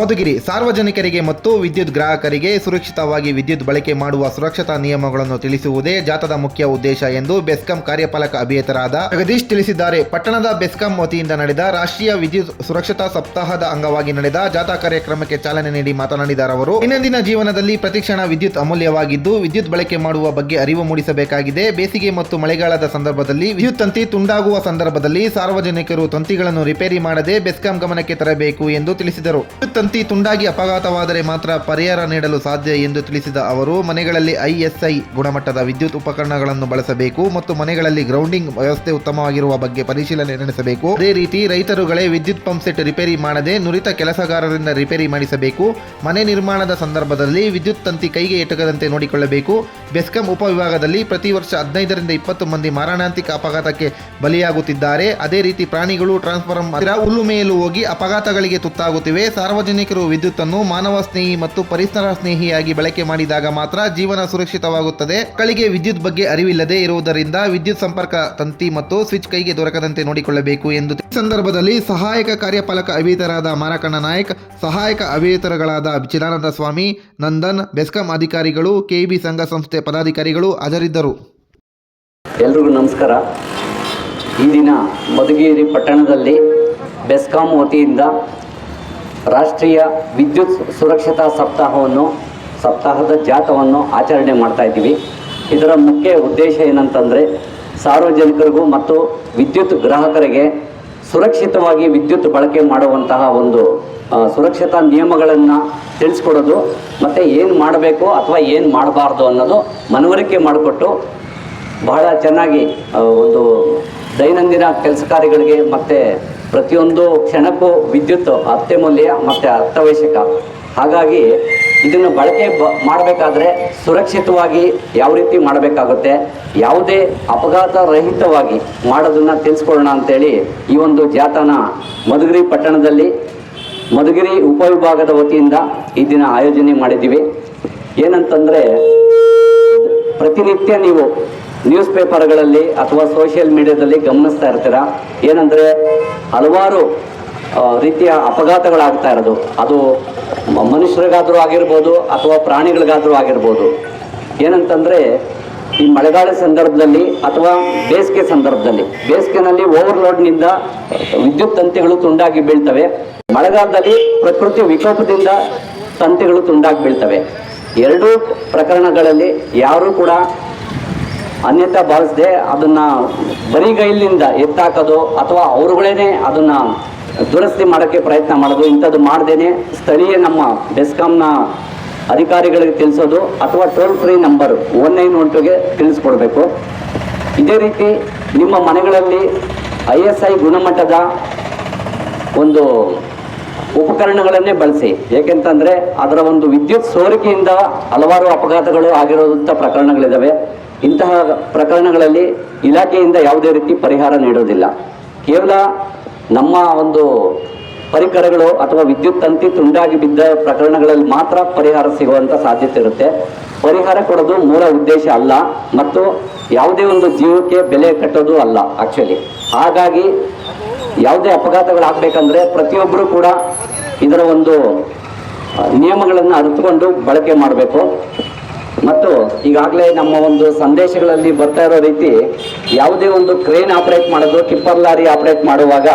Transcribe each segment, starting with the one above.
ಮಧುಗಿರಿ, ಸಾರ್ವಜನಿಕರಿಗೆ ಮತ್ತು ವಿದ್ಯುತ್ ಗ್ರಾಹಕರಿಗೆ ಸುರಕ್ಷಿತವಾಗಿ ವಿದ್ಯುತ್ ಬಳಕೆ ಮಾಡುವ ಸುರಕ್ಷತಾ ನಿಯಮಗಳನ್ನು ತಿಳಿಸುವುದೇ ಜಾಥಾದ ಮುಖ್ಯ ಉದ್ದೇಶ ಎಂದು ಬೆಸ್ಕಾಂ ಕಾರ್ಯಪಾಲಕ ಅಭಿಯೇತರಾದ ಜಗದೀಶ್ ತಿಳಿಸಿದ್ದಾರೆ. ಪಟ್ಟಣದ ಬೆಸ್ಕಾಂ ವತಿಯಿಂದ ನಡೆದ ರಾಷ್ಟ್ರೀಯ ವಿದ್ಯುತ್ ಸುರಕ್ಷತಾ ಸಪ್ತಾಹದ ಅಂಗವಾಗಿ ನಡೆದ ಜಾಥಾ ಕಾರ್ಯಕ್ರಮಕ್ಕೆ ಚಾಲನೆ ನೀಡಿ ಮಾತನಾಡಿದ ಅವರು. ದೈನಂದಿನ ಜೀವನದಲ್ಲಿ ಪ್ರತಿಕ್ಷಣ ವಿದ್ಯುತ್ ಅಮೂಲ್ಯವಾಗಿದ್ದು, ವಿದ್ಯುತ್ ಬಳಕೆ ಮಾಡುವ ಬಗ್ಗೆ ಅರಿವು ಮೂಡಿಸಬೇಕಾಗಿದೆ. ಬೇಸಿಗೆ ಮತ್ತು ಮಳೆಗಾಲದ ಸಂದರ್ಭದಲ್ಲಿ ವಿದ್ಯುತ್ ತಂತಿ ತುಂಡಾಗುವ ಸಂದರ್ಭದಲ್ಲಿ ಸಾರ್ವಜನಿಕರು ತಂತಿಗಳನ್ನು ರಿಪೇರಿ ಮಾಡದೆ ಬೆಸ್ಕಾಂ ಗಮನಕ್ಕೆ ತರಬೇಕು ಎಂದು ತಿಳಿಸಿದರು. ತಂತಿ ತುಂಡಾಗಿ ಅಪಘಾತವಾದರೆ ಮಾತ್ರ ಪರಿಹಾರ ನೀಡಲು ಸಾಧ್ಯ ಎಂದು ತಿಳಿಸಿದ ಅವರು, ಮನೆಗಳಲ್ಲಿ ಐಎಸ್ಐ ಗುಣಮಟ್ಟದ ವಿದ್ಯುತ್ ಉಪಕರಣಗಳನ್ನು ಬಳಸಬೇಕು ಮತ್ತು ಮನೆಗಳಲ್ಲಿ ಗ್ರೌಂಡಿಂಗ್ ವ್ಯವಸ್ಥೆ ಉತ್ತಮವಾಗಿರುವ ಬಗ್ಗೆ ಪರಿಶೀಲನೆ ನಡೆಸಬೇಕು. ಅದೇ ರೀತಿ ರೈತರುಗಳೇ ವಿದ್ಯುತ್ ಪಂಪ್ ಸೆಟ್ ರಿಪೇರಿ ಮಾಡದೆ ನುರಿತ ಕೆಲಸಗಾರರಿಂದ ರಿಪೇರಿ ಮಾಡಿಸಬೇಕು. ಮನೆ ನಿರ್ಮಾಣದ ಸಂದರ್ಭದಲ್ಲಿ ವಿದ್ಯುತ್ ತಂತಿ ಕೈಗೆ ಎಟಕದಂತೆ ನೋಡಿಕೊಳ್ಳಬೇಕು. ಬೆಸ್ಕಾಂ ಉಪವಿಭಾಗದಲ್ಲಿ ಪ್ರತಿ ವರ್ಷ ಹದಿನೈದರಿಂದ ಇಪ್ಪತ್ತು ಮಂದಿ ಮಾರಣಾಂತಿಕ ಅಪಘಾತಕ್ಕೆ ಬಲಿಯಾಗುತ್ತಿದ್ದಾರೆ. ಅದೇ ರೀತಿ ಪ್ರಾಣಿಗಳು ಟ್ರಾನ್ಸ್ಫಾರ್ಮರ್ ಹತ್ತಿರ ಹುಲ್ಲು ಮೇಲು ಹೋಗಿ ಅಪಘಾತಗಳಿಗೆ ತುತ್ತಾಗುತ್ತಿವೆ. ಸಾರ್ವಜನಿಕರು ವಿದ್ಯುತ್ ಅನ್ನು ಮಾನವ ಸ್ನೇಹಿ ಮತ್ತು ಪರಿಸರ ಸ್ನೇಹಿಯಾಗಿ ಬಳಕೆ ಮಾಡಿದಾಗ ಮಾತ್ರ ಜೀವನ ಸುರಕ್ಷಿತವಾಗುತ್ತದೆ. ಕಳಿಗೆ ವಿದ್ಯುತ್ ಬಗ್ಗೆ ಅರಿವಿಲ್ಲದೆ ಇರುವುದರಿಂದ ವಿದ್ಯುತ್ ಸಂಪರ್ಕ ತಂತಿ ಮತ್ತು ಸ್ವಿಚ್ ಕೈಗೆ ದೊರಕದಂತೆ ನೋಡಿಕೊಳ್ಳಬೇಕು ಎಂದು ಈ ಸಂದರ್ಭದಲ್ಲಿ ಸಹಾಯಕ ಕಾರ್ಯಪಾಲಕ ಅಭಿಯಂತರಾದ ಮಾರಕಣ್ಣ ನಾಯಕ್, ಸಹಾಯಕ ಅಭಿಯಂತರಗಳಾದ ಚಿದಾನಂದ ಸ್ವಾಮಿ, ನಂದನ್, ಬೆಸ್ಕಾಂ ಅಧಿಕಾರಿಗಳು, ಕೆಇಬಿ ಸಂಘ ಸಂಸ್ಥೆ ಪದಾಧಿಕಾರಿಗಳು ಹಾಜರಿದ್ದರು. ಎಲ್ರಿಗೂ ನಮಸ್ಕಾರ. ಈ ದಿನ ಮಧುಗಿರಿ ಪಟ್ಟಣದಲ್ಲಿ ಬೆಸ್ಕಾಂ ವತಿಯಿಂದ ರಾಷ್ಟ್ರೀಯ ವಿದ್ಯುತ್ ಸುರಕ್ಷತಾ ಸಪ್ತಾಹವನ್ನು, ಸಪ್ತಾಹದ ಜಾಥವನ್ನು ಆಚರಣೆ ಮಾಡ್ತಾ ಇದ್ದೀವಿ. ಇದರ ಮುಖ್ಯ ಉದ್ದೇಶ ಏನಂತಂದರೆ, ಸಾರ್ವಜನಿಕರಿಗೂ ಮತ್ತು ವಿದ್ಯುತ್ ಗ್ರಾಹಕರಿಗೆ ಸುರಕ್ಷಿತವಾಗಿ ವಿದ್ಯುತ್ ಬಳಕೆ ಮಾಡುವಂತಹ ಒಂದು ಸುರಕ್ಷತಾ ನಿಯಮಗಳನ್ನು ತಿಳಿಸ್ಕೊಡೋದು, ಮತ್ತು ಏನು ಮಾಡಬೇಕು ಅಥವಾ ಏನು ಮಾಡಬಾರ್ದು ಅನ್ನೋದು ಮನವರಿಕೆ ಮಾಡಿಕೊಟ್ಟು ಬಹಳ ಚೆನ್ನಾಗಿ ಒಂದು ದೈನಂದಿನ ಕೆಲಸ ಕಾರ್ಯಗಳಿಗೆ ಮತ್ತು ಪ್ರತಿಯೊಂದು ಕ್ಷಣಕ್ಕೂ ವಿದ್ಯುತ್ ಅತ್ಯಮೂಲ್ಯ ಮತ್ತು ಅತ್ಯವಶ್ಯಕ. ಹಾಗಾಗಿ ಇದನ್ನು ಬಳಕೆ ಬ, ಮಾಡಬೇಕಾದ್ರೆ ಸುರಕ್ಷಿತವಾಗಿ ಯಾವ ರೀತಿ ಮಾಡಬೇಕಾಗುತ್ತೆ, ಯಾವುದೇ ಅಪಘಾತ ರಹಿತವಾಗಿ ಮಾಡೋದನ್ನು ತಿಳಿಸ್ಕೊಳ್ಳೋಣ ಅಂತೇಳಿ ಈ ಒಂದು ಜಾಥಾನ ಮಧುಗಿರಿ ಪಟ್ಟಣದಲ್ಲಿ ಮಧುಗಿರಿ ಉಪವಿಭಾಗದ ವತಿಯಿಂದ ಈ ದಿನ ಆಯೋಜನೆ ಮಾಡಿದ್ದೀವಿ. ಏನಂತಂದರೆ ಪ್ರತಿನಿತ್ಯ ನೀವು ನ್ಯೂಸ್ ಪೇಪರ್ಗಳಲ್ಲಿ ಅಥವಾ ಸೋಷಿಯಲ್ ಮೀಡಿಯಾದಲ್ಲಿ ಗಮನಿಸ್ತಾ ಇರ್ತೀರ? ಏನಂದರೆ ಹಲವಾರು ರೀತಿಯ ಅಪಘಾತಗಳಾಗ್ತಾ ಇರೋದು. ಅದು ಮನುಷ್ಯರಿಗಾದರೂ ಆಗಿರ್ಬೋದು ಅಥವಾ ಪ್ರಾಣಿಗಳಿಗಾದರೂ ಆಗಿರ್ಬೋದು. ಏನಂತಂದರೆ, ಈ ಮಳೆಗಾಲ ಸಂದರ್ಭದಲ್ಲಿ ಅಥವಾ ಬೇಸಿಗೆ ಸಂದರ್ಭದಲ್ಲಿ, ಬೇಸಿಗೆನಲ್ಲಿ ಓವರ್ಲೋಡ್ನಿಂದ ವಿದ್ಯುತ್ ತಂತಿಗಳು ತುಂಡಾಗಿ ಬೀಳ್ತವೆ. ಮಳೆಗಾಲದಲ್ಲಿ ಪ್ರಕೃತಿ ವಿಕೋಪದಿಂದ ತಂತಿಗಳು ತುಂಡಾಗಿ ಬೀಳ್ತವೆ. ಎರಡೂ ಪ್ರಕರಣಗಳಲ್ಲಿ ಯಾರೂ ಕೂಡ ಅನ್ಯತಾ ಭಾವಿಸದೆ ಅದನ್ನ ಬರಿಗೈಲಿಂದ ಎತ್ತಾಕೋದು ಅಥವಾ ಅವರುಗಳೇನೆ ಅದನ್ನ ದುರಸ್ತಿ ಮಾಡೋಕ್ಕೆ ಪ್ರಯತ್ನ ಮಾಡೋದು, ಇಂಥದ್ದು ಮಾಡ್ದೇನೆ ಸ್ಥಳೀಯ ನಮ್ಮ ಬೆಸ್ಕಾಂನ ಅಧಿಕಾರಿಗಳಿಗೆ ತಿಳಿಸೋದು ಅಥವಾ toll free number one nine one ಟುಗೆ ತಿಳಿಸ್ಕೊಡ್ಬೇಕು. ಇದೇ ರೀತಿ ನಿಮ್ಮ ಮನೆಗಳಲ್ಲಿ ಐ ಎಸ್ ಐ ಗುಣಮಟ್ಟದ ಒಂದು ಉಪಕರಣಗಳನ್ನೇ ಬಳಸಿ. ಏಕೆಂತಂದರೆ ಅದರ ಒಂದು ವಿದ್ಯುತ್ ಸೋರಿಕೆಯಿಂದ ಹಲವಾರು ಅಪಘಾತಗಳು ಆಗಿರೋದಂಥ ಪ್ರಕರಣಗಳಿದ್ದಾವೆ ಇಂತಹ ಪ್ರಕರಣಗಳಲ್ಲಿ ಇಲಾಖೆಯಿಂದ ಯಾವುದೇ ರೀತಿ ಪರಿಹಾರ ನೀಡೋದಿಲ್ಲ ಕೇವಲ ನಮ್ಮ ಒಂದು ಪರಿಕರಗಳು ಅಥವಾ ವಿದ್ಯುತ್ ತಂತಿ ತುಂಡಾಗಿ ಬಿದ್ದ ಪ್ರಕರಣಗಳಲ್ಲಿ ಮಾತ್ರ ಪರಿಹಾರ ಸಿಗುವಂಥ ಸಾಧ್ಯತೆ ಇರುತ್ತೆ. ಪರಿಹಾರ ಕೊಡೋದು ಮೂಲ ಉದ್ದೇಶ ಅಲ್ಲ ಮತ್ತು ಯಾವುದೇ ಒಂದು ಜೀವಕ್ಕೆ ಬೆಲೆ ಕಟ್ಟೋದು ಅಲ್ಲ ಆಕ್ಚುಲಿ ಹಾಗಾಗಿ ಯಾವುದೇ ಅಪಘಾತಗಳಾಗಬೇಕಂದ್ರೆ ಪ್ರತಿಯೊಬ್ಬರು ಕೂಡ ಇದರ ಒಂದು ನಿಯಮಗಳನ್ನು ಅರಿತುಕೊಂಡು ಬಳಕೆ ಮಾಡಬೇಕು. ಮತ್ತು ಈಗಾಗಲೇ ನಮ್ಮ ಒಂದು ಸಂದೇಶಗಳಲ್ಲಿ ಬರ್ತಾ ಇರೋ ರೀತಿ ಯಾವುದೇ ಒಂದು ಕ್ರೇನ್ ಆಪರೇಟ್ ಮಾಡೋದು, ಟಿಪ್ಪರ್ ಲಾರಿ ಆಪರೇಟ್ ಮಾಡುವಾಗ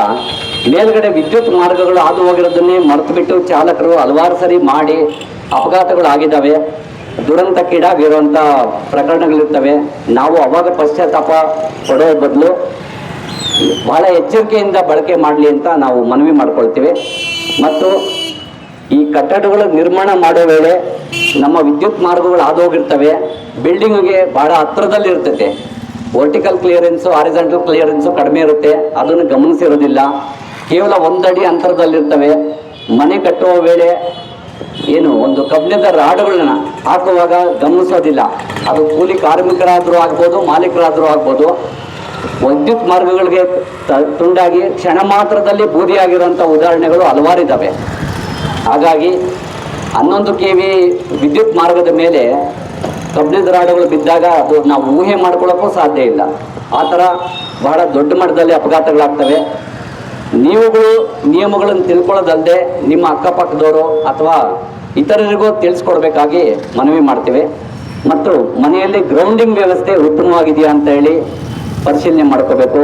ಮೇಲ್ಗಡೆ ವಿದ್ಯುತ್ ಮಾರ್ಗಗಳು ಹಾದು ಹೋಗಿರೋದನ್ನೇ ಮರೆತುಬಿಟ್ಟು ಚಾಲಕರು ಹಲವಾರು ಸರಿ ಮಾಡಿ ಅಪಘಾತಗಳು ಆಗಿದ್ದಾವೆ ದುರಂತಕ್ಕೀಡಾಗಿರುವಂಥ ಪ್ರಕರಣಗಳಿರ್ತವೆ. ನಾವು ಅವಾಗ ಪಶ್ಚಾತ್ತಾಪ ಪಡೋ ಬದಲು ಬಹಳ ಎಚ್ಚರಿಕೆಯಿಂದ ಬಳಕೆ ಮಾಡಲಿ ಅಂತ ನಾವು ಮನವಿ ಮಾಡ್ಕೊಳ್ತೀವಿ. ಮತ್ತು ಈ ಕಟ್ಟಡಗಳು ನಿರ್ಮಾಣ ಮಾಡೋ ವೇಳೆ ನಮ್ಮ ವಿದ್ಯುತ್ ಮಾರ್ಗಗಳು ಹಾದೋಗಿರ್ತವೆ. ಬಿಲ್ಡಿಂಗ್ಗೆ ಬಹಳ ಹತ್ರದಲ್ಲಿ ಇರ್ತೈತೆ. ವರ್ಟಿಕಲ್ ಕ್ಲಿಯರೆನ್ಸು ಹಾರಿಜಾಂಟಲ್ ಕ್ಲಿಯರೆನ್ಸು ಕಡಿಮೆ ಇರುತ್ತೆ. ಅದನ್ನು ಗಮನಿಸಿರೋದಿಲ್ಲ. ಕೇವಲ ಒಂದಡಿ ಅಂತರದಲ್ಲಿರ್ತವೆ. ಮನೆ ಕಟ್ಟುವ ವೇಳೆ ಏನು, ಒಂದು ಕಬ್ಬಿಣದ ರಾಡುಗಳನ್ನ ಹಾಕುವಾಗ ಗಮನಿಸೋದಿಲ್ಲ. ಅದು ಕೂಲಿ ಕಾರ್ಮಿಕರಾದರೂ ಆಗ್ಬೋದು, ಮಾಲೀಕರಾದರೂ ಆಗ್ಬೋದು. ವಿದ್ಯುತ್ ಮಾರ್ಗಗಳಿಗೆ ತುಂಡಾಗಿ ಕ್ಷಣ ಮಾತ್ರದಲ್ಲಿ ಬೂದಿಯಾಗಿರುವಂಥ ಉದಾಹರಣೆಗಳು ಹಲವಾರಿದ್ದಾವೆ. ಹಾಗಾಗಿ ಹನ್ನೊಂದು ಕೆ ವಿ ವಿದ್ಯುತ್ ಮಾರ್ಗದ ಮೇಲೆ ಕಬ್ಬಿಣದ ರಾಡುಗಳು ಬಿದ್ದಾಗ ಅದು ನಾವು ಊಹೆ ಮಾಡ್ಕೊಳ್ಳೋಕ್ಕೂ ಸಾಧ್ಯ ಇಲ್ಲ. ಆ ಥರ ಬಹಳ ದೊಡ್ಡ ಮಟ್ಟದಲ್ಲಿ ಅಪಘಾತಗಳಾಗ್ತವೆ. ನೀವುಗಳು ನಿಯಮಗಳನ್ನು ತಿಳ್ಕೊಳ್ಳೋದಲ್ಲದೆ ನಿಮ್ಮ ಅಕ್ಕಪಕ್ಕದವರು ಅಥವಾ ಇತರರಿಗೂ ತಿಳಿಸ್ಕೊಡ್ಬೇಕಾಗಿ ಮನವಿ ಮಾಡ್ತೇವೆ. ಮತ್ತು ಮನೆಯಲ್ಲಿ ಗ್ರೌಂಡಿಂಗ್ ವ್ಯವಸ್ಥೆ ಉತ್ತಮವಾಗಿದೆಯಾ ಅಂತ ಹೇಳಿ ಪರಿಶೀಲನೆ ಮಾಡ್ಕೋಬೇಕು.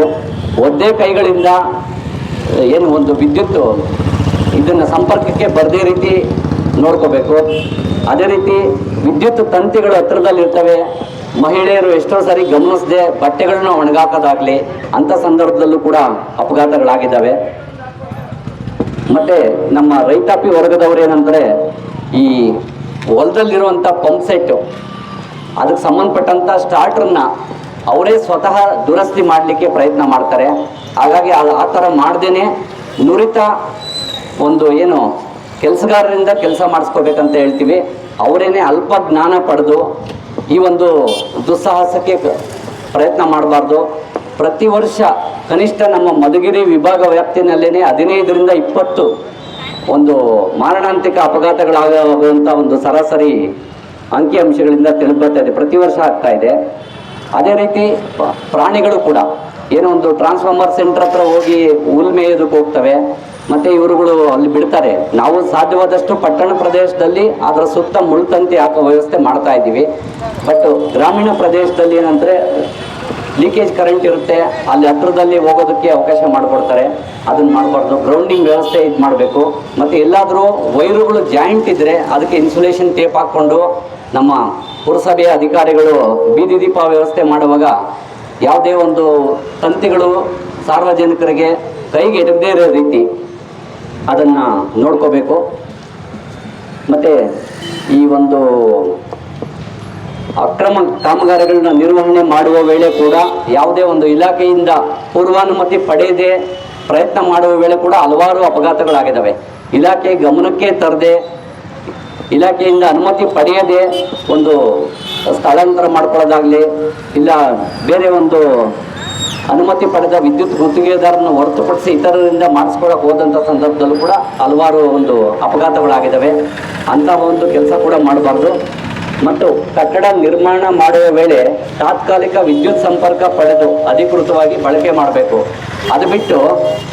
ಒದ್ದೆ ಕೈಗಳಿಂದ, ಏನು ಒಂದು ವಿದ್ಯುತ್ ಇದನ್ನು ಸಂಪರ್ಕಕ್ಕೆ ಬರದೇ ರೀತಿ ನೋಡ್ಕೋಬೇಕು. ಅದೇ ರೀತಿ ವಿದ್ಯುತ್ ತಂತಿಗಳು ಹತ್ರದಲ್ಲಿ ಇರ್ತವೆ ಮಹಿಳೆಯರು ಎಷ್ಟೋ ಸಾರಿ ಗಮನಿಸದೆ ಬಟ್ಟೆಗಳನ್ನ ಒಣಗಾಕೋದಾಗಲಿ ಅಂಥ ಸಂದರ್ಭದಲ್ಲೂ ಕೂಡ ಅಪಘಾತಗಳಾಗಿದ್ದಾವೆ. ಮತ್ತೆ ನಮ್ಮ ರೈತಾಪಿ ವರ್ಗದವ್ರು ಏನಂದರೆ ಈ ಹೊಲದಲ್ಲಿರುವಂಥ ಪಂಪ್ ಸೆಟ್ಟು, ಅದಕ್ಕೆ ಸಂಬಂಧಪಟ್ಟಂಥ ಸ್ಟಾರ್ಟ್ರನ್ನ ಅವರೇ ಸ್ವತಃ ದುರಸ್ತಿ ಮಾಡಲಿಕ್ಕೆ ಪ್ರಯತ್ನ ಮಾಡ್ತಾರೆ. ಹಾಗಾಗಿ ಆ ಥರ ಮಾಡ್ದೇನೆ ನುರಿತ ಒಂದು ಏನು ಕೆಲಸಗಾರರಿಂದ ಕೆಲಸ ಮಾಡಿಸ್ಕೋಬೇಕಂತ ಹೇಳ್ತೀವಿ. ಅವರೇನೆ ಅಲ್ಪ ಜ್ಞಾನ ಪಡೆದು ಈ ಒಂದು ದುಸ್ಸಾಹಸಕ್ಕೆ ಪ್ರಯತ್ನ ಮಾಡಬಾರ್ದು. ಪ್ರತಿ ವರ್ಷ ಕನಿಷ್ಠ ನಮ್ಮ ಮಧುಗಿರಿ ವಿಭಾಗ ವ್ಯಾಪ್ತಿನಲ್ಲೇ ಹದಿನೈದರಿಂದ ಇಪ್ಪತ್ತು ಒಂದು ಮಾರಣಾಂತಿಕ ಅಪಘಾತಗಳಾಗುವಂಥ ಒಂದು ಸರಾಸರಿ ಅಂಕಿಅಂಶಗಳಿಂದ ತಿಳಿದು ಬರ್ತಾ ಇದೆ. ಪ್ರತಿ ವರ್ಷ ಆಗ್ತಾ ಇದೆ. ಅದೇ ರೀತಿ ಪ್ರಾಣಿಗಳು ಕೂಡ. ಏನೋ ಒಂದು ಟ್ರಾನ್ಸ್ಫಾರ್ಮರ್ ಸೆಂಟರ್ ಹತ್ರ ಹೋಗಿ ಹುಲ್ ಮೇಯೋದಕ್ಕೆ ಹೋಗ್ತವೆ. ಮತ್ತೆ ಇವರುಗಳು ಅಲ್ಲಿ ಬಿಡ್ತಾರೆ. ನಾವು ಸಾಧ್ಯವಾದಷ್ಟು ಪಟ್ಟಣ ಪ್ರದೇಶದಲ್ಲಿ, ಅದರ ಸುತ್ತ ಮುಳ್ತಂತಿ ಹಾಕೋ ವ್ಯವಸ್ಥೆ ಮಾಡ್ತಾ ಇದ್ದೀವಿ. ಬಟ್ ಗ್ರಾಮೀಣ ಪ್ರದೇಶದಲ್ಲಿ ಏನಂದ್ರೆ ಲೀಕೇಜ್ ಕರೆಂಟ್ ಇರುತ್ತೆ, ಅಲ್ಲಿ ಹತ್ರದಲ್ಲಿ ಹೋಗೋದಕ್ಕೆ ಅವಕಾಶ ಮಾಡಿಕೊಡ್ತಾರೆ. ಅದನ್ನ ಮಾಡಬಾರ್ದು. ಗ್ರೌಂಡಿಂಗ್ ವ್ಯವಸ್ಥೆ ಇದು ಮಾಡಬೇಕು. ಮತ್ತು ಎಲ್ಲಾದರೂ ವೈರುಗಳು ಜಾಯಿಂಟ್ ಇದ್ದರೆ ಅದಕ್ಕೆ ಇನ್ಸುಲೇಷನ್ ಟೇಪ್ ಹಾಕ್ಕೊಂಡು ನಮ್ಮ ಪುರಸಭೆಯ ಅಧಿಕಾರಿಗಳು ಬೀದಿ ದೀಪ ವ್ಯವಸ್ಥೆ ಮಾಡುವಾಗ ಯಾವುದೇ ಒಂದು ತಂತಿಗಳು ಸಾರ್ವಜನಿಕರಿಗೆ ಕೈಗೆ ಎಟಕದೇ ಇರೋ ರೀತಿ ಅದನ್ನು ನೋಡ್ಕೋಬೇಕು. ಮತ್ತು ಈ ಒಂದು ಅಕ್ರಮ ಕಾಮಗಾರಿಗಳನ್ನ ನಿರ್ವಹಣೆ ಮಾಡುವ ವೇಳೆ ಕೂಡ ಯಾವುದೇ ಒಂದು ಇಲಾಖೆಯಿಂದ ಪೂರ್ವಾನುಮತಿ ಪಡೆಯದೆ ಪ್ರಯತ್ನ ಮಾಡುವ ವೇಳೆ ಕೂಡ ಹಲವಾರು ಅಪಘಾತಗಳಾಗಿದ್ದಾವೆ. ಇಲಾಖೆ ಗಮನಕ್ಕೆ ತರದೆ, ಇಲಾಖೆಯಿಂದ ಅನುಮತಿ ಪಡೆಯದೆ ಒಂದು ಸ್ಥಳಾಂತರ ಮಾಡ್ಕೊಳ್ಳೋದಾಗ್ಲಿ, ಇಲ್ಲ ಬೇರೆ ಒಂದು ಅನುಮತಿ ಪಡೆದ ವಿದ್ಯುತ್ ಗುತ್ತಿಗೆದಾರನ್ನು ಹೊರತುಪಡಿಸಿ ಇತರರಿಂದ ಮಾಡಿಸ್ಕೊಳಕ್ಕೆ ಹೋದಂಥ ಸಂದರ್ಭದಲ್ಲೂ ಕೂಡ ಹಲವಾರು ಒಂದು ಅಪಘಾತಗಳಾಗಿದ್ದಾವೆ. ಅಂತಹ ಒಂದು ಕೆಲಸ ಕೂಡ ಮಾಡಬಾರ್ದು. ಮತ್ತು ಕಟ್ಟಡ ನಿರ್ಮಾಣ ಮಾಡುವ ವೇಳೆ ತಾತ್ಕಾಲಿಕ ವಿದ್ಯುತ್ ಸಂಪರ್ಕ ಪಡೆದು ಅಧಿಕೃತವಾಗಿ ಬಳಕೆ ಮಾಡಬೇಕು. ಅದು ಬಿಟ್ಟು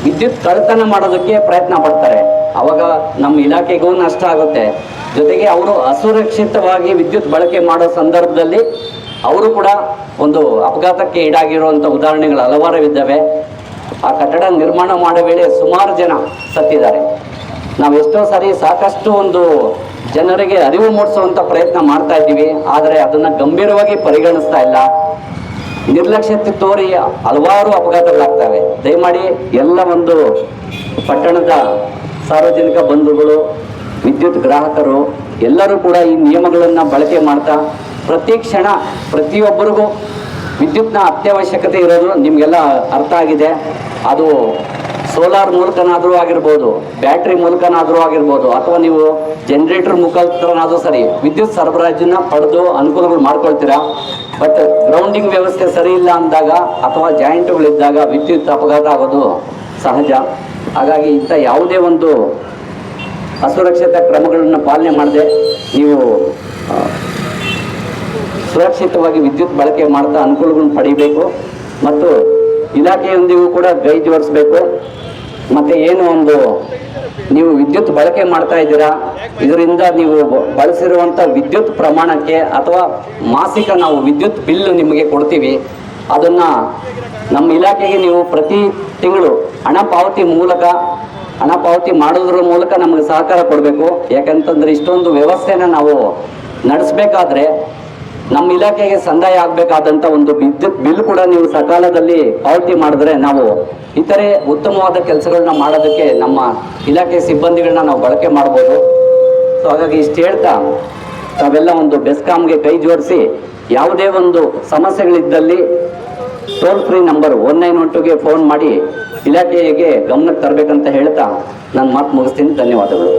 ವಿದ್ಯುತ್ ಕಳ್ತನ ಮಾಡೋದಕ್ಕೆ ಪ್ರಯತ್ನ ಪಡ್ತಾರೆ. ಅವಾಗ ನಮ್ಮ ಇಲಾಖೆಗೂ ನಷ್ಟ ಆಗುತ್ತೆ. ಜೊತೆಗೆ ಅವರು ಅಸುರಕ್ಷಿತವಾಗಿ ವಿದ್ಯುತ್ ಬಳಕೆ ಮಾಡೋ ಸಂದರ್ಭದಲ್ಲಿ ಅವರು ಕೂಡ ಒಂದು ಅಪಘಾತಕ್ಕೆ ಈಡಾಗಿರುವಂಥ ಉದಾಹರಣೆಗಳು ಹಲವಾರು ಇದ್ದಾವೆ. ಆ ಕಟ್ಟಡ ನಿರ್ಮಾಣ ಮಾಡೋ ವೇಳೆ ಸುಮಾರು ಜನ ಸತ್ತಿದ್ದಾರೆ. ನಾವು ಎಷ್ಟೋ ಸಾರಿ ಸಾಕಷ್ಟು ಒಂದು ಜನರಿಗೆ ಅರಿವು ಮೂಡಿಸುವಂಥ ಪ್ರಯತ್ನ ಮಾಡ್ತಾ ಇದ್ದೀವಿ. ಆದರೆ ಅದನ್ನು ಗಂಭೀರವಾಗಿ ಪರಿಗಣಿಸ್ತಾ ಇಲ್ಲ. ನಿರ್ಲಕ್ಷ್ಯತೆ ತೋರಿ ಹಲವಾರು ಅಪಘಾತಗಳಾಗ್ತವೆ. ದಯಮಾಡಿ ಎಲ್ಲ ಒಂದು ಪಟ್ಟಣದ ಸಾರ್ವಜನಿಕ ಬಂಧುಗಳು, ವಿದ್ಯುತ್ ಗ್ರಾಹಕರು ಎಲ್ಲರೂ ಕೂಡ ಈ ನಿಯಮಗಳನ್ನು ಬಳಕೆ ಮಾಡ್ತಾ ಪ್ರತಿ ಕ್ಷಣ ಪ್ರತಿಯೊಬ್ಬರಿಗೂ ವಿದ್ಯುತ್ನ ಅತ್ಯವಶ್ಯಕತೆ ಇರೋದು ನಿಮಗೆಲ್ಲ ಅರ್ಥ ಆಗಿದೆ. ಅದು ಸೋಲಾರ್ ಮೂಲಕನಾದರೂ ಆಗಿರ್ಬೋದು, ಬ್ಯಾಟ್ರಿ ಮೂಲಕನಾದರೂ ಆಗಿರ್ಬೋದು, ಅಥವಾ ನೀವು ಜನ್ರೇಟರ್ ಮುಖಾಂತರನಾದರೂ ಸರಿ, ವಿದ್ಯುತ್ ಸರಬರಾಜನ್ನ ಪಡೆದು ಅನುಕೂಲಗಳು ಮಾಡ್ಕೊಳ್ತೀರಾ? ಬಟ್ ಗ್ರೌಂಡಿಂಗ್ ವ್ಯವಸ್ಥೆ ಸರಿ ಇಲ್ಲ ಅಂದಾಗ ಅಥವಾ ಜಾಯಿಂಟ್ಗಳಿದ್ದಾಗ ವಿದ್ಯುತ್ ಅಪಘಾತ ಆಗೋದು ಸಹಜ. ಹಾಗಾಗಿ ಇಂಥ ಯಾವುದೇ ಒಂದು ಅಸುರಕ್ಷಿತ ಕ್ರಮಗಳನ್ನು ಪಾಲನೆ ಮಾಡದೆ ನೀವು ಸುರಕ್ಷಿತವಾಗಿ ವಿದ್ಯುತ್ ಬಳಕೆ ಮಾಡ್ತಾ ಅನುಕೂಲಗಳನ್ನು ಪಡಿಬೇಕು ಮತ್ತು ಇಲಾಖೆಯೊಂದಿಗೂ ಕೂಡ ಗೈ ಜೋಡಿಸ್ಬೇಕು ಮತ್ತೆ ಏನು ಒಂದು ನೀವು ವಿದ್ಯುತ್ ಬಳಕೆ ಮಾಡ್ತಾ ಇದ್ದೀರಾ, ಇದರಿಂದ ನೀವು ಬಳಸಿರುವಂಥ ವಿದ್ಯುತ್ ಪ್ರಮಾಣಕ್ಕೆ ಅಥವಾ ಮಾಸಿಕ ನಾವು ವಿದ್ಯುತ್ ಬಿಲ್ ನಿಮಗೆ ಕೊಡ್ತೀವಿ, ಅದನ್ನ ನಮ್ಮ ಇಲಾಖೆಗೆ ನೀವು ಪ್ರತಿ ತಿಂಗಳು ಹಣ ಪಾವತಿ ಮೂಲಕ, ಹಣ ಪಾವತಿ ಮಾಡೋದ್ರ ಮೂಲಕ ನಮಗೆ ಸಹಕಾರ ಕೊಡಬೇಕು. ಯಾಕಂತಂದ್ರೆ ಇಷ್ಟೊಂದು ವ್ಯವಸ್ಥೆನ ನಾವು ನಡೆಸಬೇಕಾದ್ರೆ ನಮ್ಮ ಇಲಾಖೆಗೆ ಸಂದಾಯ ಆಗಬೇಕಾದಂಥ ಒಂದು ವಿದ್ಯುತ್ ಬಿಲ್ ಕೂಡ ನೀವು ಸಕಾಲದಲ್ಲಿ ಪಾವತಿ ಮಾಡಿದ್ರೆ ನಾವು ಇತರೆ ಉತ್ತಮವಾದ ಕೆಲಸಗಳನ್ನ ಮಾಡೋದಕ್ಕೆ ನಮ್ಮ ಇಲಾಖೆ ಸಿಬ್ಬಂದಿಗಳನ್ನ ನಾವು ಬಳಕೆ ಮಾಡ್ಬೋದು. ಸೊ ಹಾಗಾಗಿ ಇಷ್ಟು ಹೇಳ್ತಾ, ತಾವೆಲ್ಲ ಒಂದು ಬೆಸ್ಕಾಮ್ಗೆ ಕೈ ಜೋಡಿಸಿ ಯಾವುದೇ ಒಂದು ಸಮಸ್ಯೆಗಳಿದ್ದಲ್ಲಿ toll free number one nine one ಟುಗೆ phone ಮಾಡಿ ಇಲಾಖೆಗೆ ಗಮನಕ್ಕೆ ತರಬೇಕಂತ ಹೇಳ್ತಾ ನಾನು ಮಾತು ಮುಗಿಸ್ತೀನಿ. ಧನ್ಯವಾದಗಳು.